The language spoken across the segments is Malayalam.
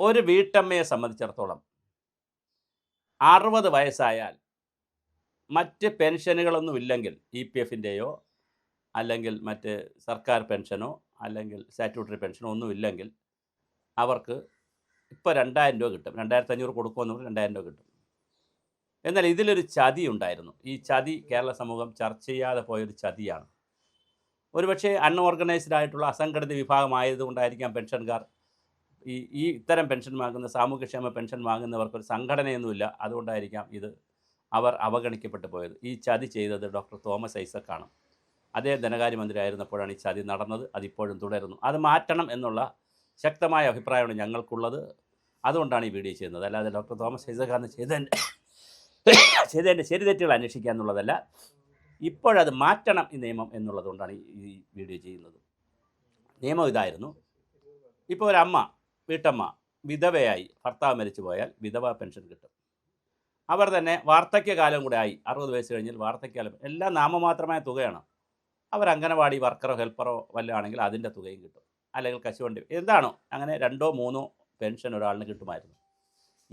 ഒരു വീട്ടമ്മയെ സംബന്ധിച്ചിടത്തോളം അറുപത് വയസ്സായാൽ മറ്റ് പെൻഷനുകളൊന്നും ഇല്ലെങ്കിൽ ഇ പി എഫിന്റെയോ അല്ലെങ്കിൽ മറ്റ് സർക്കാർ പെൻഷനോ അല്ലെങ്കിൽ സ്റ്റാറ്റ്യൂട്ടറി പെൻഷനോ ഒന്നും ഇല്ലെങ്കിൽ അവർക്ക് ഇപ്പോൾ രണ്ടായിരം രൂപ കിട്ടും. രണ്ടായിരത്തി അഞ്ഞൂറ് കൊടുക്കുമെന്ന് പറഞ്ഞാൽ രണ്ടായിരം രൂപ കിട്ടും. എന്നാൽ ഇതിലൊരു ചതി ഉണ്ടായിരുന്നു. ഈ ചതി കേരള സമൂഹം ചർച്ച ചെയ്യാതെ പോയൊരു ചതിയാണ്. ഒരുപക്ഷെ അൺഓർഗനൈസ്ഡ് ആയിട്ടുള്ള അസംഘടിത വിഭാഗമായതുകൊണ്ടായിരിക്കാം പെൻഷൻകാർ ഈ ഈ ഇത്തരം പെൻഷൻ വാങ്ങുന്ന സാമൂഹ്യക്ഷേമ പെൻഷൻ വാങ്ങുന്നവർക്കൊരു സംഘടനയൊന്നുമില്ല. അതുകൊണ്ടായിരിക്കാം ഇത് അവർ അവഗണിക്കപ്പെട്ടു പോയത്. ഈ ചതി ചെയ്തത് ഡോക്ടർ തോമസ് ഐസക്കാണ്. അദ്ദേഹം ധനകാര്യമന്ത്രി ആയിരുന്നപ്പോഴാണ് ഈ ചതി നടന്നത്. അതിപ്പോഴും തുടരുന്നു. അത് മാറ്റണം എന്നുള്ള ശക്തമായ അഭിപ്രായമാണ് ഞങ്ങൾക്കുള്ളത്. അതുകൊണ്ടാണ് ഈ വീഡിയോ ചെയ്യുന്നത്. അല്ലാതെ ഡോക്ടർ തോമസ് ഐസക് ഐസക്കാന്ന് ചെയ്തതിന്റെ ചെയ്തതിന്റെ ശരി തെറ്റുകൾ അന്വേഷിക്കുക എന്നുള്ളതല്ല. ഇപ്പോഴത് മാറ്റണം ഈ നിയമം എന്നുള്ളതുകൊണ്ടാണ് ഈ വീഡിയോ ചെയ്യുന്നത്. നിയമം ഇതായിരുന്നു. ഇപ്പോൾ ഒരമ്മ വീട്ടമ്മ വിധവയായി ഭർത്താവ് മരിച്ചു പോയാൽ വിധവ പെൻഷൻ കിട്ടും. അവർ തന്നെ വാർദ്ധക്യകാലം കൂടെ ആയി അറുപത് വയസ്സ് കഴിഞ്ഞാൽ വാർദ്ധക്യകാലം എല്ലാം നാമമാത്രമായ തുകയാണ്. അവർ അംഗനവാടി വർക്കറോ ഹെൽപ്പറോ വല്ല ആണെങ്കിൽ അതിന്റെ തുകയും കിട്ടും. അല്ലെങ്കിൽ കശുവണ്ടി എന്താണോ അങ്ങനെ രണ്ടോ മൂന്നോ പെൻഷൻ ഒരാളിന് കിട്ടുമായിരുന്നു.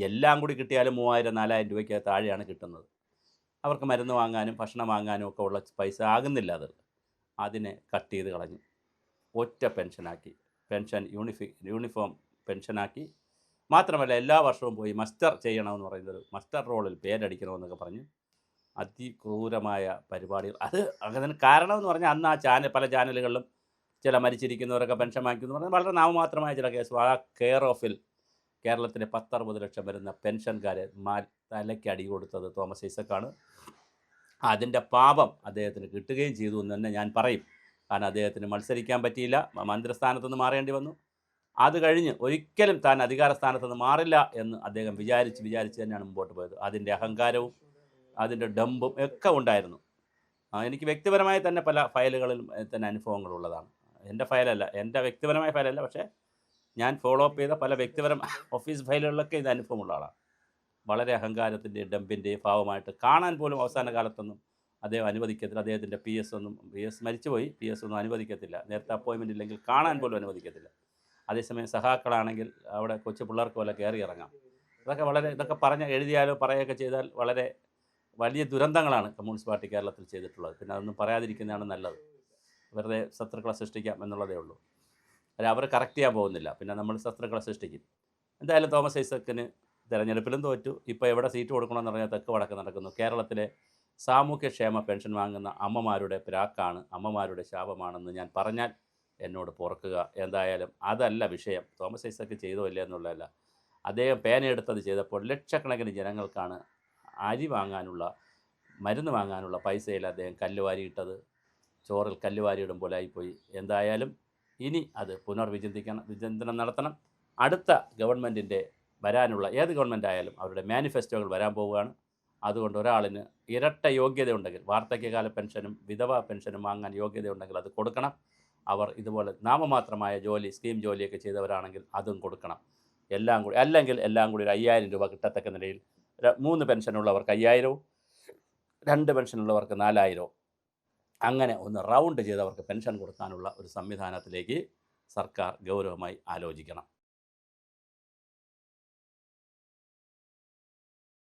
എല്ലാം കൂടി കിട്ടിയാലും മൂവായിരം നാലായിരം രൂപയ്ക്ക് താഴെയാണ് കിട്ടുന്നത്. അവർക്ക് മരുന്ന് വാങ്ങാനും ഭക്ഷണം വാങ്ങാനും ഒക്കെ ഉള്ള പൈസ ആകുന്നില്ല അത് അതിനെ കട്ട് ചെയ്ത് കളഞ്ഞു ഒറ്റ പെൻഷനാക്കി പെൻഷൻ യൂണിഫി യൂണിഫോം പെൻഷനാക്കി. മാത്രമല്ല എല്ലാ വർഷവും പോയി മസ്റ്റർ ചെയ്യണമെന്ന് പറയുന്നത് മസ്റ്റർ റോളിൽ പേരടിക്കണമെന്നൊക്കെ പറഞ്ഞ് അതിക്രൂരമായ പരിപാടികൾ. അത് അങ്ങനെ കാരണമെന്ന് പറഞ്ഞാൽ അന്ന് ആ ചാനൽ പല ചാനലുകളിലും ചില മരിച്ചിരിക്കുന്നവരൊക്കെ പെൻഷൻ വാങ്ങിക്കുന്നു പറഞ്ഞാൽ വളരെ നാമമാത്രമായ ചില കേസ് ആ കെയർ ഓഫിൽ കേരളത്തിലെ പത്തറുപത് ലക്ഷം വരുന്ന പെൻഷൻകാരെ മാ തലയ്ക്ക് അടി കൊടുത്തത് തോമസ് ഐസക്കാണ്. അതിന്റെ പാപം അദ്ദേഹത്തിന് കിട്ടുകയും ചെയ്തു എന്ന് തന്നെ ഞാൻ പറയും. കാരണം അദ്ദേഹത്തിന് മത്സരിക്കാൻ പറ്റിയില്ല. മന്ത്രിസ്ഥാനത്തുനിന്ന് മന്ത്രിസ്ഥാനത്ത് മാറേണ്ടി വന്നു. അത് കഴിഞ്ഞ് ഒരിക്കലും താൻ അധികാര സ്ഥാനത്ത് നിന്ന് മാറില്ല എന്ന് അദ്ദേഹം വിചാരിച്ച് വിചാരിച്ച് തന്നെയാണ് മുമ്പോട്ട് പോയത്. അതിന്റെ അഹങ്കാരവും അതിന്റെ ഡമ്പും ഒക്കെ ഉണ്ടായിരുന്നു. എനിക്ക് വ്യക്തിപരമായി തന്നെ പല ഫയലുകളിലും തന്നെ അനുഭവങ്ങളുള്ളതാണ് എന്റെ ഫയലല്ല എന്റെ വ്യക്തിപരമായ ഫയലല്ല പക്ഷേ ഞാൻ ഫോളോ അപ്പ് ചെയ്ത പല വ്യക്തിപരം ഓഫീസ് ഫയലുകളിലൊക്കെ ഇത് അനുഭവമുള്ള ആളാണ്. വളരെ അഹങ്കാരത്തിന്റെയും ഡമ്പിന്റെയും ഭാവമായിട്ട് കാണാൻ പോലും അവസാന കാലത്തൊന്നും അദ്ദേഹം അനുവദിക്കത്തില്ല. അദ്ദേഹത്തിന്റെ പി എസ് ഒന്നും പി എസ് മരിച്ചുപോയി പി എസ് ഒന്നും അനുവദിക്കത്തില്ല. നേരത്തെ അപ്പോയിൻമെന്റ് ഇല്ലെങ്കിൽ കാണാൻ പോലും അനുവദിക്കത്തില്ല. അതേസമയം സഹാക്കളാണെങ്കിൽ അവിടെ കൊച്ചു പിള്ളേർക്ക് പോലെ കയറി ഇറങ്ങാം. ഇതൊക്കെ വളരെ ഇതൊക്കെ പറഞ്ഞ് എഴുതിയാലോ പറയുകയൊക്കെ ചെയ്താൽ വളരെ വലിയ ദുരന്തങ്ങളാണ് കമ്മ്യൂണിസ്റ്റ് പാർട്ടി കേരളത്തിൽ ചെയ്തിട്ടുള്ളത്. പിന്നെ അതൊന്നും പറയാതിരിക്കുന്നതാണ് നല്ലത്. വെറുതെ ശത്രുക്കളെ സൃഷ്ടിക്കാം എന്നുള്ളതേ ഉള്ളൂ. അല്ല അവർ കറക്റ്റ് ചെയ്യാൻ പോകുന്നില്ല. പിന്നെ നമ്മൾ ശത്രുക്കളെ സൃഷ്ടിക്കും. എന്തായാലും തോമസ് ഐസക്കിന് തിരഞ്ഞെടുപ്പിലും തോറ്റു. ഇപ്പോൾ എവിടെ സീറ്റ് കൊടുക്കണമെന്ന് പറഞ്ഞാൽ തെക്ക് വടക്ക് നടക്കുന്നു. കേരളത്തിലെ സാമൂഹ്യക്ഷേമ പെൻഷൻ വാങ്ങുന്ന അമ്മമാരുടെ പിരാക്കാണ് അമ്മമാരുടെ ശാപമാണെന്ന് ഞാൻ പറഞ്ഞാൽ എന്നോട് പുറക്കുക എന്തായാലും അതല്ല വിഷയം. തോമസ് ഐസക്ക് ചെയ്തോ ഇല്ല എന്നുള്ളതല്ല. അദ്ദേഹം പേനയെടുത്തത് ചെയ്തപ്പോൾ ലക്ഷക്കണക്കിന് ജനങ്ങൾക്കാണ് അരി വാങ്ങാനുള്ള മരുന്ന് വാങ്ങാനുള്ള പൈസയിൽ അദ്ദേഹം കല്ലുവാരിയിട്ടത് ചോറിൽ കല്ലുവാരി ഇടുമ്പോലായിപ്പോയി എന്തായാലും ഇനി അത് പുനർവിചിന്തിക്കണം വിചിന്തനം നടത്തണം. അടുത്ത ഗവൺമെന്റിന്റെ വരാനുള്ള ഏത് ഗവൺമെന്റ് ആയാലും അവരുടെ മാനിഫെസ്റ്റോകൾ വരാൻ പോവുകയാണ്. അതുകൊണ്ട് ഒരാളിന് ഇരട്ട യോഗ്യത ഉണ്ടെങ്കിൽ വാർദ്ധക്യകാല പെൻഷനും വിധവ പെൻഷനും വാങ്ങാൻ യോഗ്യതയുണ്ടെങ്കിൽ അത് കൊടുക്കണം. അവർ ഇതുപോലെ നാമമാത്രമായ ജോലി സ്കീം ജോലിയൊക്കെ ചെയ്തവരാണെങ്കിൽ അതും കൊടുക്കണം. എല്ലാം കൂടി അല്ലെങ്കിൽ എല്ലാം കൂടി ഒരു അയ്യായിരം രൂപ കിട്ടത്തക്ക നിലയിൽ മൂന്ന് പെൻഷനുള്ളവർക്ക് അയ്യായിരവും രണ്ട് പെൻഷനുള്ളവർക്ക് നാലായിരവും. അങ്ങനെ ഒന്ന് റൗണ്ട് ചെയ്തവർക്ക് പെൻഷൻ കൊടുക്കാനുള്ള ഒരു സംവിധാനത്തിലേക്ക് സർക്കാർ ഗൗരവമായി ആലോചിക്കണം.